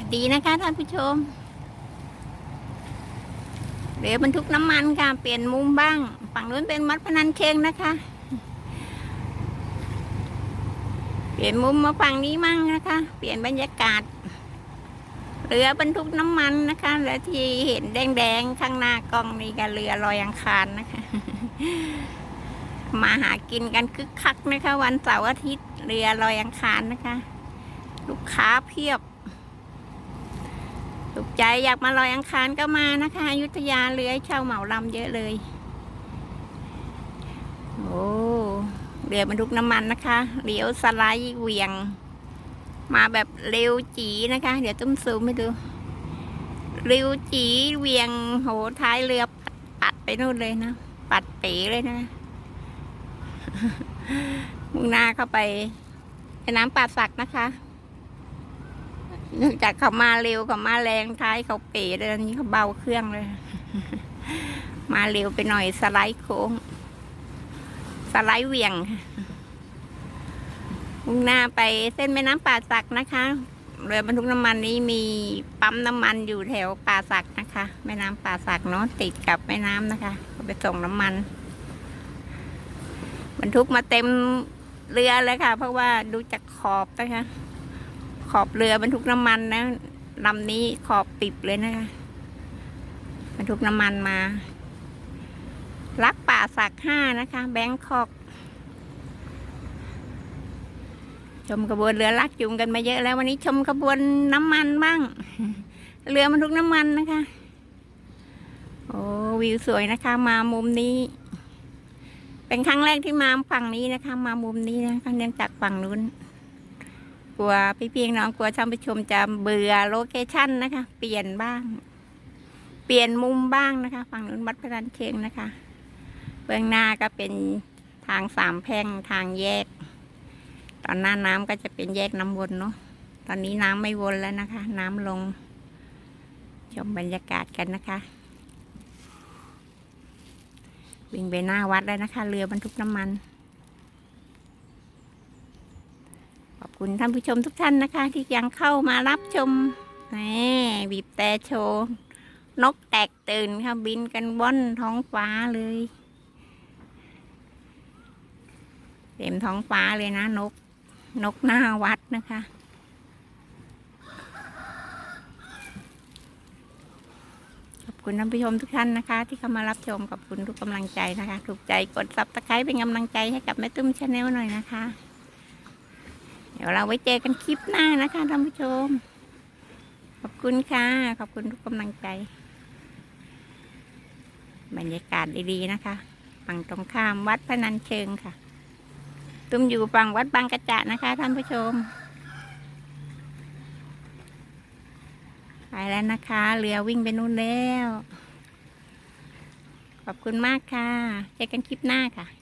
วัสดีนะคะท่านผู้ชมเรือบรรทุกน้ำมันค่ะเปลี่ยนมุมบ้าง ฝั่งนู้นเป็นมัดพนันเชงนะคะ เปลี่ยนมุมมาฝั่งนี้มั่งนะคะ เปลี่ยนบรรยากาศเรือบรรทุกน้ำมันนะคะ และที่เห็นแดงๆข้างหน้ากล้องนี่ก็เรือลอยอังคารนะคะ มาหากินกันคึกคักนะคะ วันเสาร์อาทิตย์เรือลอยอังคารนะคะ ลูกค้าเพียบ ถูกใจอยากมาลอยอังคารก็มานะคะยุทธยาเรือเช่าเหมาลำเยอะเลย โอ้เรือบรรทุกน้ำมันนะคะเลี้ยวสไลด์เวียง มาแบบเร็วจีนะคะ เดี๋ยวตุ้มซูมให้ดูเร็วจีเวียงโหท้ายเรือปัดปัดไปนู่นเลยนะปัดเป๋เลยนะมุ่งหน้าเข้าไปในน้ำป่าสักนะคะ เนื่องจากเขามาเร็วเขามาแรงท้ายเขาเป๋เลยอันนี้เขาเบาเครื่องเลย มาเร็วไปหน่อยสไลด์โค้ง สไลด์เวียงมุ่งหน้าไปเส้นแม่น้ำป่าสักนะคะเรือบรรทุกน้ำมันนี้มีปั๊มน้ำมันอยู่แถวป่าสักนะคะ แม่น้ำป่าสักเนาะติดกับแม่น้ำนะคะไปส่งน้ำมัน บรรทุกมาเต็มเรือเลยค่ะ เพราะว่าดูจากขอบนะคะ ขอบเรือบรรทุกน้ำมันนะลำนี้ขอบปิบเลยนะคะบรรทุกน้ำมันมา รักป่าสักห้านะคะ แบงคอก ชมกระบวนเรือลักจุงกันมาเยอะแล้ววันนี้ชมกระบวนน้ำมันบ้าง เรือบรรทุกน้ำมันนะคะ โอ้วิวสวยนะคะ มามุมนี้ เป็นครั้งแรกที่มาฝั่งนี้นะคะ มามุมนี้นะคะเนื่องจากฝั่งนู้น กลัวพี่พี่น้องกลัวท่านผู้ชมจะเบื่อโลเคชั่นนะคะ เปลี่ยนบ้าง เปลี่ยนมุมบ้างนะคะฝั่งนู้นวัดพระรันเชงนะคะเบื้องหน้าก็เป็นทางสามแพร่งทางแยก ตอนหน้าน้ำก็จะเป็นแยกน้ำวนเนาะตอนนี้น้ำไม่วนแล้วนะคะ น้ำลง ชมบรรยากาศกันนะคะ วิ่งไปหน้าวัดแล้วนะคะ เรือบรรทุกน้ำมัน ขอบคุณท่านผู้ชมทุกท่านนะคะ ที่ยังเข้ามารับชมแหมบีบแต่โชว์นกแตกตื่นค่ะบินกันว่อนท้องฟ้าเลย เต็มท้องฟ้าเลยนะนก นกหน้าวัดนะคะขอบคุณท่านผู้ชมทุกท่านนะคะ ที่เข้ามารับชมขอบคุณทุกกำลังใจนะคะ ถูกใจกดซับสไครป์เป็นกำลังใจให้กับแม่ตุ้มชาแนลหน่อยนะคะ เดี๋ยวเราไว้เจอกันคลิปหน้านะคะท่านผู้ชม ขอบคุณค่ะ ขอบคุณทุกกำลังใจ บรรยากาศดีๆนะคะฝั่งตรงข้ามวัดพนันเชิงค่ะ ตุ้มอยู่ฝั่งวัดบางกระจะนะคะท่านผู้ชม ไปแล้วนะคะ เรือวิ่งไปนู่นแล้ว ขอบคุณมากค่ะ เจอกันคลิปหน้าค่ะ